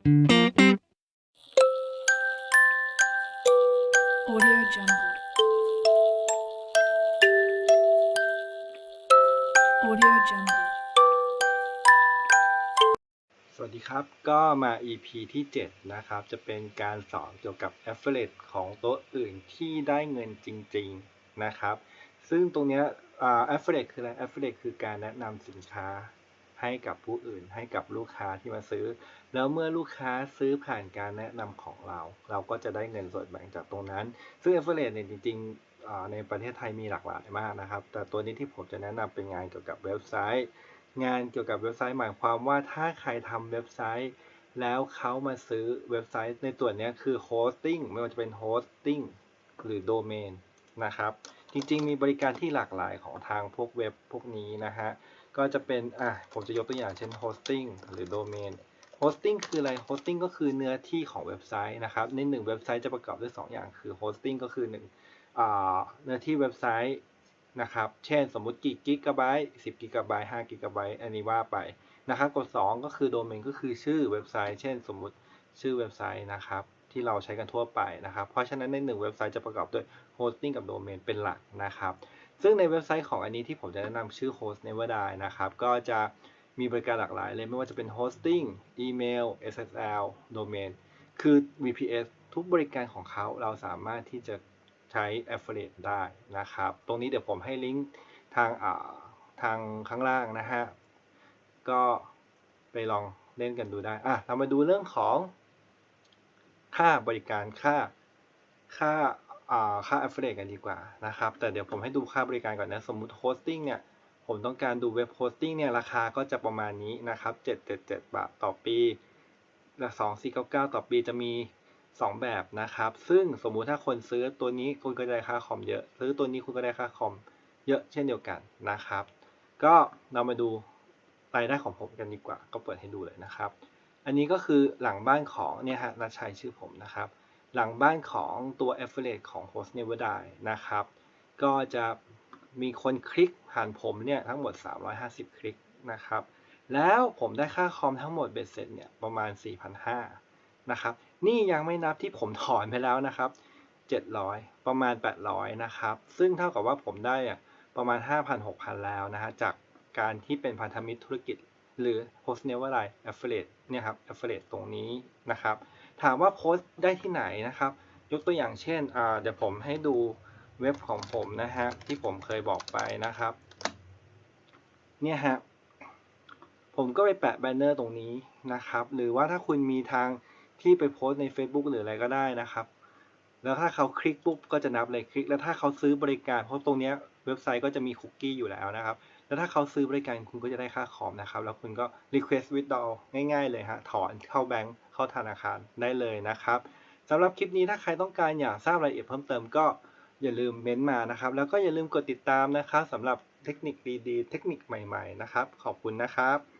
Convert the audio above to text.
Audio Jungle. Audio Jungle. สวัสดีครับ ก็มา EP ที่ 7 นะครับ จะเป็นการสอนเกี่ยวกับ Affiliate ของโต๊ะอื่นที่ได้เงินจริง ๆ นะครับ ซึ่งตรงเนี้ยอ่า Affiliate คืออะไร Affiliate คือการแนะนำสินค้า ให้กับผู้อื่น ให้กับลูกค้าที่มาซื้อ แล้วเมื่อลูกค้าซื้อผ่านการแนะนำของเรา เราก็จะได้เงินส่วนแบ่งจากตรงนั้น ซึ่ง Affiliate เนี่ยจริงๆในประเทศไทยมีหลากหลายมากนะครับ แต่ตัวนี้ที่ผมจะแนะนำเป็นงานเกี่ยวกับเว็บไซต์ งานเกี่ยวกับเว็บไซต์หมายความว่าถ้าใครทำเว็บไซต์แล้วเขามาซื้อเว็บไซต์ในตัวนี้คือโฮสติ้งไม่ว่าจะเป็นโฮสติ้งหรือโดเมนนะครับ จริงๆ มีบริการที่หลากหลายของทางพวกเว็บพวกนี้นะฮะ ก็จะเป็น อะ ผมจะยกตัวอย่างเช่นโฮสติ้งหรือโดเมนโฮสติ้งคืออะไรโฮสติ้งก็คือเนื้อที่ของเว็บไซต์นะครับ ในหนึ่งเว็บไซต์จะประกอบด้วย 2 อย่าง คือโฮสติ้งก็คือหนึ่งอ่าเนื้อที่เว็บไซต์นะครับ เช่น สมมุติกี่กิกะไบต์10กิกะไบต์5กิกะไบต์อันนี้ว่าไปนะครับ กด 2 ก็คือโดเมนก็คือชื่อเว็บไซต์ เช่น สมมุติชื่อเว็บไซต์นะครับที่เราใช้กันทั่วไปนะครับ เพราะฉะนั้นในหนึ่งเว็บไซต์จะประกอบด้วยโฮสติ้งกับโดเมนเป็นหลักนะครับ ซึ่งในเว็บไซต์ของอันนี้ที่ผมจะแนะนำชื่อ Host Never Die นะครับ ก็จะมีบริการหลากหลายเลยไม่ว่าจะเป็น Hosting อีเมล SSL Domain คือ VPS ทุกบริการของเขาเราสามารถที่จะใช้ Affiliate ได้นะครับ ตรงนี้เดี๋ยวผมให้ลิงก์ทางอ่าทางข้างล่างนะฮะ ก็ไปลองเล่นกันดูได้ อะ เรามาดูเรื่องของค่าบริการค่าค่า ค่า affiliate กันดีกว่านะครับ แต่เดี๋ยวผมให้ดูค่าบริการก่อนนะ สมมุติ hosting เนี่ย ผมต้องการดูเว็บ hosting เนี่ย ราคาก็จะประมาณนี้นะครับ 777 บาทต่อปีและ2499 ต่อปีจะมี 2 แบบนะครับ ซึ่งสมมุติถ้าคนซื้อตัวนี้คุณก็ได้ค่าคอมเยอะ ซื้อตัวนี้คุณก็ได้ค่าคอมเยอะเช่นเดียวกันนะครับ ก็เรามาดูรายได้ของผมกันดีกว่า ก็เปิดให้ดูเลยนะครับ อันนี้ก็คือหลังบ้านของเนี่ยฮะนัชชัยชื่อผมนะครับ หลังบ้านของตัว affiliate ของ Host Never Die นะครับ ก็จะมีคนคลิกผ่านผมเนี่ยทั้งหมด 350 คลิกนะครับ แล้วผมได้ค่าคอมทั้งหมดเบ็ดเสร็จเนี่ยประมาณ 4,500นะครับ นี่ยังไม่นับที่ผมถอนไปแล้วนะครับ 700 ประมาณ 800 นะครับ ซึ่งเท่ากับว่าผมได้อะประมาณ 5,000-6,000 แล้วนะฮะจากการที่เป็นพันธมิตรธุรกิจ หรือ Host Never Die Affiliate เนี่ยครับ Affiliate ตรงนี้นะครับ ถามว่าโพสต์ได้ที่ไหนนะครับ ยกตัวอย่างเช่นเดี๋ยวผมให้ดูเว็บของผมนะฮะที่ผมเคยบอกไปนะครับ เนี่ยฮะผมก็ไปแปะแบนเนอร์ตรงนี้นะครับ หรือว่าถ้าคุณมีทางที่ไปโพสต์ใน Facebook หรืออะไรก็ได้นะครับ แล้วถ้าเขาคลิกปุ๊บก็จะนับเลยคลิก แล้วถ้าเขาซื้อบริการเพราะตรงนี้เว็บไซต์ก็จะมีคุกกี้อยู่แล้วนะครับ แล้วถ้าเขาซื้อบริการคุณก็จะได้ค่าคอมนะครับ แล้วคุณก็ request withdraw ง่ายๆเลยฮะถอนเข้าแบงก์เข้าธนาคารได้เลยนะครับสำหรับคลิปนี้ถ้าใครต้องการอยากทราบรายละเอียดเพิ่มเติมก็อย่าลืมเม้นต์มานะครับ แล้วก็อย่าลืมกดติดตามนะครับสำหรับเทคนิคดีๆ เทคนิคใหม่ ๆ นะครับ ขอบคุณนะครับ